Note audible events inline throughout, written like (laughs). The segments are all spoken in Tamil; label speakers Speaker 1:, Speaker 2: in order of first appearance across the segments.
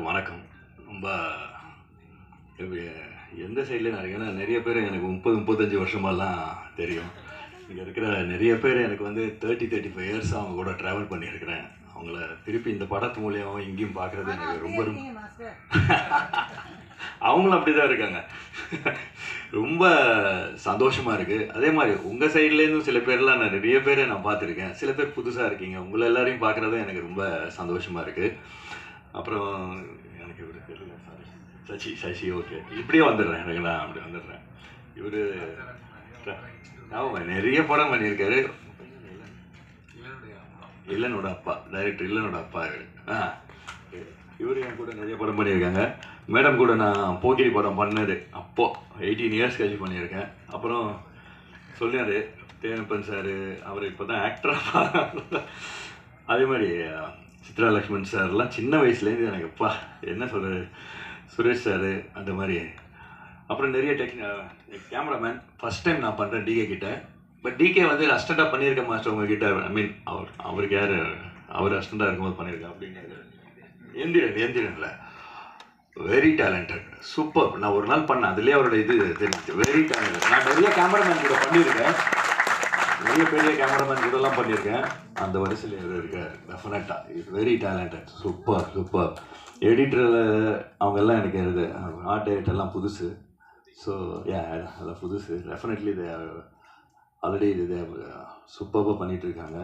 Speaker 1: எல்லாருக்கும் வணக்கம். ரொம்ப எந்த சைடில் நிறைய ஏன்னா நிறைய பேர் எனக்கு முப்பது முப்பத்தஞ்சு வருஷமாலாம் தெரியும். இங்கே இருக்கிற நிறைய பேர் எனக்கு வந்து தேர்ட்டி தேர்ட்டி ஃபைவ் இயர்ஸ் அவங்க கூட ட்ராவல் பண்ணியிருக்கிறேன். அவங்கள திருப்பி இந்த படத்து மூலியமாக இங்கேயும் பார்க்குறது எனக்கு ரொம்ப ரொம்ப (laughs) அவங்களும் அப்படி தான் இருக்காங்க. ரொம்ப சந்தோஷமாக இருக்குது அதே மாதிரி உங்கள் சைட்லேருந்தும் சில பேர்லாம் நான் நிறைய பேரை நான் பார்த்துருக்கேன். சில பேர் புதுசாக இருக்கீங்க. உங்களை எல்லாரையும் பார்க்குறது எனக்கு ரொம்ப சந்தோஷமாக இருக்குது அப்புறம் எனக்கு இவர் தெரியல சாரி சசி சசி ஓகே இப்படியே வந்துடுறேன் எனக்கு நான் அப்படி வந்துடுறேன். இவர் ஆமாம் நிறைய படம் பண்ணியிருக்காரு. இல்லனோட அப்பா டைரக்டர் இல்லனோட அப்பா இவர். ஆ. இவர் என் கூட நிறைய படம் பண்ணியிருக்காங்க. மேடம் கூட நான் போக்கிரி படம் பண்ணது அப்போ. எயிட்டீன் இயர்ஸ் கழிச்சு பண்ணியிருக்கேன். அப்புறம் சொன்னார் தேனப்பன் சார் அவர் இப்போ தான் ஆக்டராக அதே மாதிரி சித்ரா லக்ஷ்மண் சார்லாம் சின்ன வயசுலேருந்து எனக்கு அப்பா என்ன சொல்கிறது சுரேஷ் சார் அந்த மாதிரி. அப்புறம் நிறைய டெக் கேமராமேன் ஃபஸ்ட் டைம் நான் பண்ணுறேன் டிகே கிட்ட. பட் டிகே வந்து அஸ்டண்டாக பண்ணியிருக்க மாஸ்டர் உங்ககிட்ட ஐ மீன் அவர் அவருக்கு யார் அவர் அஸ்டண்டாக இருக்கும்போது பண்ணியிருக்கேன் அப்படின்னு எந்திரன் எந்திரன்ல வெரி டேலண்டட் சூப்பர் நான் ஒரு நாள் பண்ணேன். அதுலேயே அவரோட இது தெரிஞ்சு வெரி டேலண்டட் நான் நிறைய கேமராமேன் கூட பண்ணியிருக்கேன். நிறைய பெரிய கேமராமேன் கூடலாம் பண்ணியிருக்கேன். அந்த வரிசையில் இவர் இருக்கார். டெஃபினட்டாக is very talented super super எடிட்டரில் அவங்கெல்லாம் எனக்கு இது ஆர்ட் டைரக்டர் எல்லாம் புதுசு. ஸோ ஏன் அதெல்லாம் புதுசு. டெஃபினெட்லி இது ஆல்ரெடி இது சூப்பராக பண்ணிகிட்டு இருக்காங்க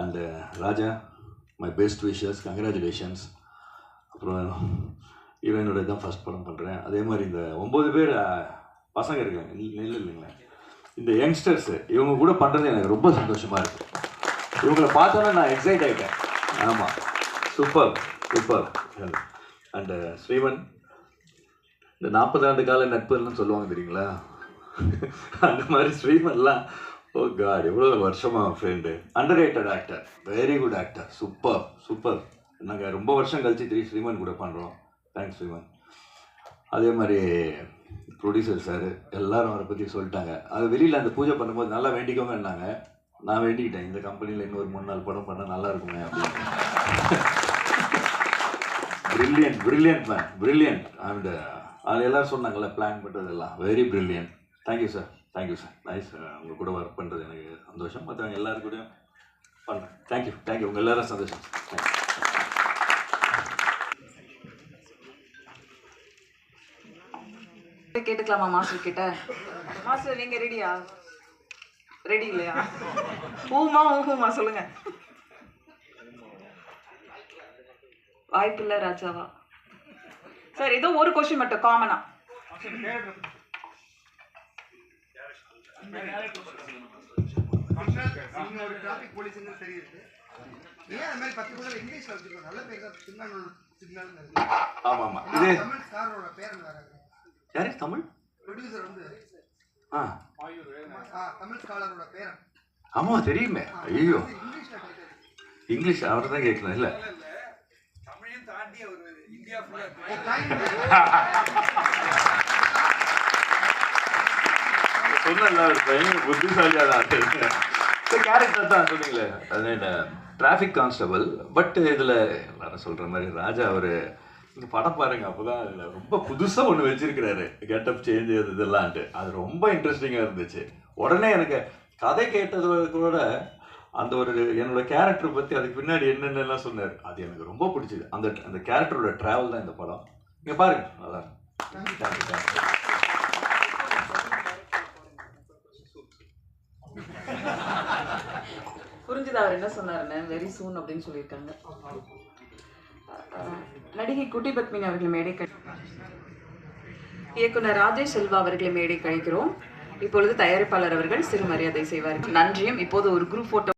Speaker 1: and Raja my best wishes congratulations அப்புறம் ஹீரோயினோட தான் ஃபஸ்ட் படம் பண்ணுறேன் அதே மாதிரி இந்த ஒம்பது பேர் uh, பசங்க இருக்காங்க. இல்லை இல்லை இந்த யங்ஸ்டர்ஸு இவங்க கூட பண்ணுறது எனக்கு ரொம்ப சந்தோஷமாக இருக்கு. இவங்களை பார்த்தோன்னே நான் எக்ஸைட் ஆகிட்டேன் ஆமாம் சூப்பர் சூப்பர் அண்டு ஸ்ரீவன் இந்த நாற்பது ஆண்டு கால நட்புன்னு சொல்லுவாங்க தெரியுங்களா? அந்த மாதிரி ஸ்ரீவன்லாம் ஓ oh காட் எவ்வளோ வருஷமா friend underrated actor very good actor super super நாங்கள் ரொம்ப வருஷம் கழிச்சு திரு ஸ்ரீமன் கூட பண்ணுறோம் தேங்க்ஸ் ஸ்ரீமன் அதே மாதிரி ப்ரொடியூசர் சார் எல்லாரும் அவரை பற்றி சொல்லிட்டாங்க. அது வெளியில் அந்த பூஜை பண்ணும்போது நல்லா வேண்டிக்கோங்கன்னாங்க. நான் வேண்டிக்கிட்டேன். இந்த கம்பெனியில் இன்னொரு மூணு நாள் படம் பண்ணால் நல்லா இருக்குமே அப்படின்னு. Brilliant brilliant man brilliant and அது எல்லோரும் சொன்னாங்கல்ல பிளான் பண்ணுறதெல்லாம் very brilliant thank you sir thank you sir nice உங்கள் கூட ஒர்க் பண்ணுறது எனக்கு சந்தோஷம். மற்றவங்க எல்லாருக்கூடையும் பண்ணுறேன் தேங்க்யூ தேங்க்யூ உங்கள் எல்லாரும் சந்தோஷம். தேங்க்யூ
Speaker 2: கேட்டுக்கலாமா மாஸ்டர் கிட்ட? மாஸ்டர் நீங்க ரெடியா ரெடி இல்லையா? ஊமா ஊமா சொல்லுங்க. வாய்ப்பில்லை ராஜாவா. சார் ஏதோ ஒரு கொஸ்டின் மட்டும் காமனா
Speaker 1: ஆமாம் ஆமாம். இது
Speaker 3: தமிழ் ஸ்டாரோட பேர் வேற
Speaker 1: யாரு? தமிழ்? ஆ.
Speaker 3: ஆ, தமிழ் ஸ்காலரோட பேர்
Speaker 1: ஆமாம் தெரியுமே. ஐயோ. இங்கிலீஷ் அவர் தான் கேட்கணும் இல்லை. சொன்னல பயங்கர புத்திசாலியாக தான் கேரக்டர் தான் சொன்னீங்களே. அது டிராஃபிக் கான்ஸ்டபிள் பட் இதில் எல்லாரும் சொல்கிற மாதிரி ராஜா அவர் இந்த படம் பாருங்க அப்போதான் அதில் ரொம்ப புதுசாக ஒன்று வச்சிருக்கிறாரு. கெட்டப் சேஞ்ச் அது இதெல்லாம்ட்டு அது ரொம்ப இன்ட்ரெஸ்டிங்காக இருந்துச்சு. உடனே எனக்கு கதை கேட்டது கூட அந்த ஒரு என்னோட கேரக்டர் பற்றி அதுக்கு பின்னாடி என்னென்னலாம் சொன்னார் அது எனக்கு ரொம்ப பிடிச்சது. அந்த அந்த கேரக்டரோட ட்ராவல் தான் இந்த படம். நீங்கள் பாருங்க நல்லா
Speaker 2: புரிஞ்சுதா அவர் என்ன சொன்னாருன்னு? வெரி சூன் அப்படின்னு சொல்லியிருக்காங்க. நடிகை குட்டி பத்மினி அவர்கள் மேடை இயக்குனர் ராஜேஷ் செல்வா அவர்களை மேடை கழிக்கிறோம். இப்பொழுது தயாரிப்பாளர் அவர்கள் சிறு மரியாதை செய்வார்கள். நன்றியும். இப்போது ஒரு குரூப் போட்டோ